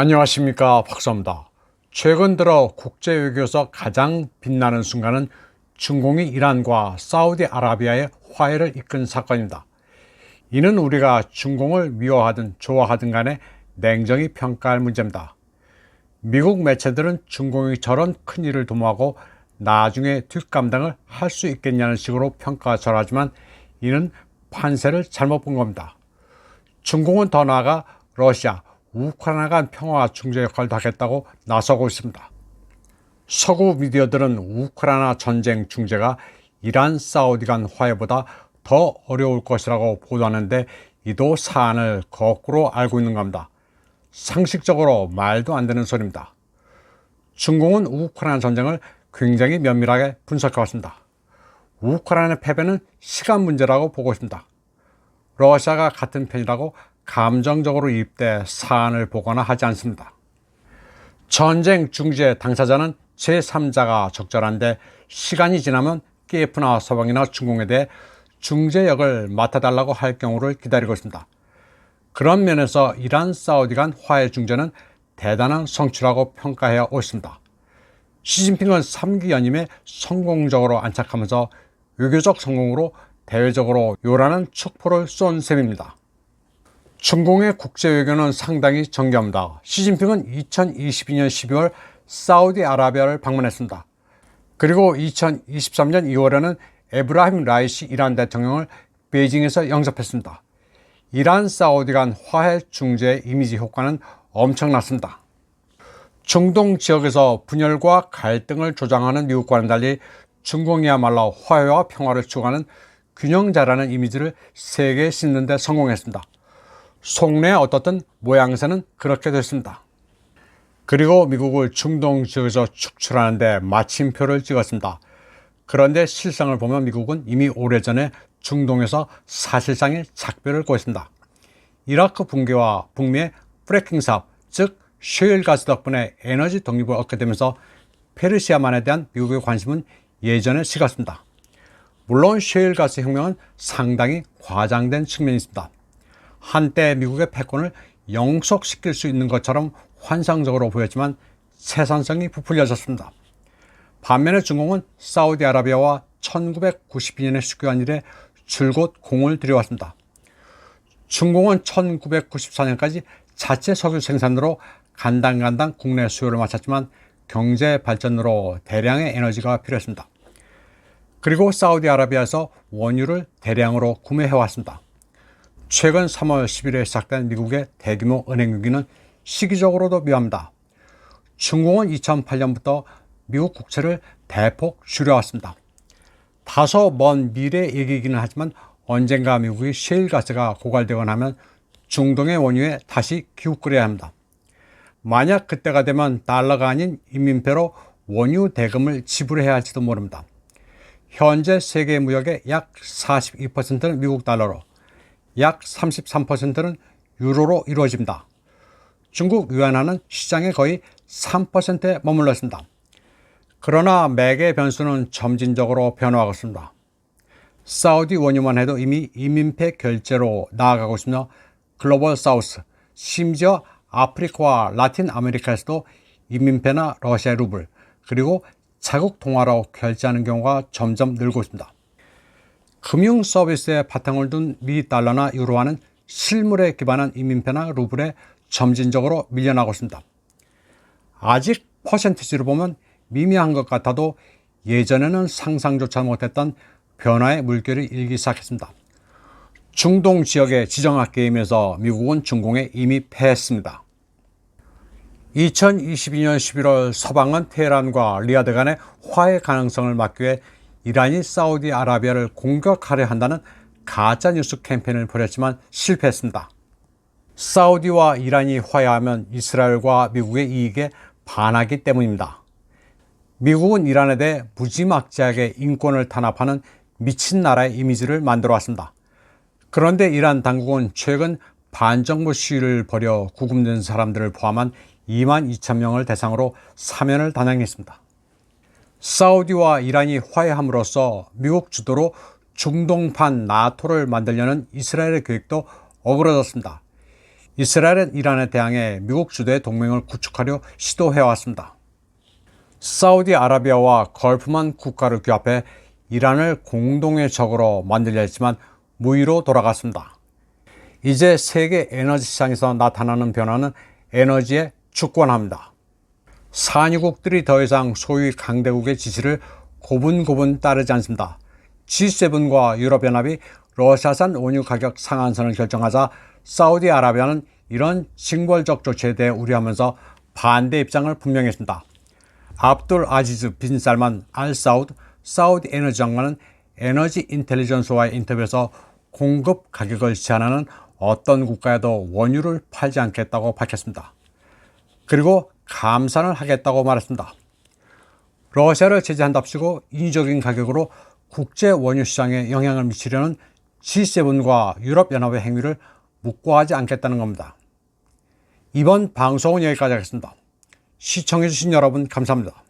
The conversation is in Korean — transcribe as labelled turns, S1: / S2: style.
S1: 안녕하십니까 박사입니다. 최근 들어 국제 외교에서 가장 빛나는 순간은 중공이 이란과 사우디아라비아의 화해를 이끈 사건입니다. 이는 우리가 중공을 미워하든 좋아하든 간에 냉정히 평가할 문제입니다. 미국 매체들은 중공이 저런 큰 일을 도모하고 나중에 뒷감당을 할 수 있겠냐는 식으로 평가가 절하지만 이는 판세를 잘못 본 겁니다. 중공은 더 나아가 러시아, 우크라이나 간 평화 중재 역할도 하겠다고 나서고 있습니다. 서구 미디어들은 우크라이나 전쟁 중재가 이란 사우디 간 화해보다 더 어려울 것이라고 보도하는데 이도 사안을 거꾸로 알고 있는 겁니다. 상식적으로 말도 안 되는 소리입니다. 중공은 우크라이나 전쟁을 굉장히 면밀하게 분석해 왔습니다. 우크라이나 패배는 시간 문제라고 보고 있습니다. 러시아가 같은 편이라고 감정적으로 입대 사안을 보거나 하지 않습니다. 전쟁 중재 당사자는 제3자가 적절한데 시간이 지나면 키예프나 서방이나 중공에 대해 중재 역을 맡아달라고 할 경우를 기다리고 있습니다. 그런 면에서 이란 사우디 간 화해 중재는 대단한 성취라고 평가해 오습니다 시진핑은 3기 연임에 성공적으로 안착하면서 외교적 성공으로 대외적으로 요란한 축포를 쏜 셈입니다. 중공의 국제 외교는 상당히 정교합니다. 시진핑은 2022년 12월 사우디아라비아를 방문했습니다. 그리고 2023년 2월에는 에브라힘 라이시 이란 대통령을 베이징에서 영접했습니다. 이란 사우디 간 화해 중재 이미지 효과는 엄청났습니다. 중동 지역에서 분열과 갈등을 조장하는 미국과는 달리 중공이야말로 화해와 평화를 추구하는 균형자라는 이미지를 세계에 싣는 데 성공했습니다. 속내 어떻든 모양새는 그렇게 됐습니다. 그리고 미국을 중동 지역에서 축출하는데 마침표를 찍었습니다. 그런데 실상을 보면 미국은 이미 오래전에 중동에서 사실상의 작별을 꼬했습니다. 이라크 붕괴와 북미의 프레킹 사업, 즉 셰일 가스 덕분에 에너지 독립을 얻게 되면서 페르시아만에 대한 미국의 관심은 예전에 식었습니다. 물론 셰일 가스 혁명은 상당히 과장된 측면이 있습니다. 한때 미국의 패권을 영속시킬 수 있는 것처럼 환상적으로 보였지만 생산성이 부풀려졌습니다. 반면에 중공은 사우디아라비아와 1992년에 수교한 이래 줄곧 공을 들여왔습니다. 중공은 1994년까지 자체 석유 생산으로 간당간당 국내 수요를 맞췄지만 경제 발전으로 대량의 에너지가 필요했습니다. 그리고 사우디아라비아에서 원유를 대량으로 구매해왔습니다. 최근 3월 10일에 시작된 미국의 대규모 은행 위기는 시기적으로도 묘합니다. 중공은 2008년부터 미국 국채를 대폭 줄여왔습니다. 다소 먼 미래 얘기이기는 하지만 언젠가 미국의 셰일가스가 고갈되거나 하면 중동의 원유에 다시 기웃거려야 합니다. 만약 그때가 되면 달러가 아닌 인민폐로 원유 대금을 지불해야 할지도 모릅니다. 현재 세계 무역의 약 42%는 미국 달러로 약 33%는 유로로 이루어집니다. 중국 위안화는 시장의 거의 3%에 머물러 있습니다. 그러나 맥의 변수는 점진적으로 변화하고 있습니다. 사우디 원유만 해도 이미 이민폐 결제로 나아가고 있으며 글로벌 사우스, 심지어 아프리카와 라틴 아메리카에서도 이민폐나 러시아 루블, 그리고 자국 통화로 결제하는 경우가 점점 늘고 있습니다. 금융 서비스에 바탕을 둔 미 달러나 유로화는 실물에 기반한 이민폐나 루블에 점진적으로 밀려나고 있습니다. 아직 퍼센티지로 보면 미미한 것 같아도 예전에는 상상조차 못했던 변화의 물결이 일기 시작했습니다. 중동 지역의 지정학 게임에서 미국은 중공에 이미 패했습니다. 2022년 11월 서방은 테헤란과 리아드 간의 화해 가능성을 막기 위해 이란이 사우디아라비아를 공격하려 한다는 가짜 뉴스 캠페인을 벌였지만 실패했습니다. 사우디와 이란이 화해하면 이스라엘과 미국의 이익에 반하기 때문입니다. 미국은 이란에 대해 무지막지하게 인권을 탄압하는 미친 나라의 이미지를 만들어 왔습니다. 그런데 이란 당국은 최근 반정부 시위를 벌여 구금된 사람들을 포함한 2만 2천 명을 대상으로 사면을 단행했습니다. 사우디와 이란이 화해함으로써 미국 주도로 중동판 나토를 만들려는 이스라엘의 계획도 어그러졌습니다. 이스라엘은 이란에 대항해 미국 주도의 동맹을 구축하려 시도해왔습니다. 사우디아라비아와 걸프만 국가를 규합해 이란을 공동의 적으로 만들려 했지만 무의로 돌아갔습니다. 이제 세계 에너지 시장에서 나타나는 변화는 에너지에 주권합니다. 산유국들이 더 이상 소위 강대국의 지시를 고분고분 따르지 않습니다. G7과 유럽연합이 러시아산 원유 가격 상한선을 결정하자 사우디아라비아는 이런 징벌적 조치에 대해 우려하면서 반대 입장을 분명히 했습니다. 압둘 아지즈 빈 살만 알 사우드 사우디 에너지 장관은 에너지 인텔리전스와의 인터뷰에서 공급 가격을 제한하는 어떤 국가에도 원유를 팔지 않겠다고 밝혔습니다. 그리고 감산을 하겠다고 말했습니다. 러시아를 제재한답시고 인위적인 가격으로 국제 원유 시장에 영향을 미치려는 G7과 유럽연합의 행위를 묵과하지 않겠다는 겁니다. 이번 방송은 여기까지 하겠습니다. 시청해주신 여러분 감사합니다.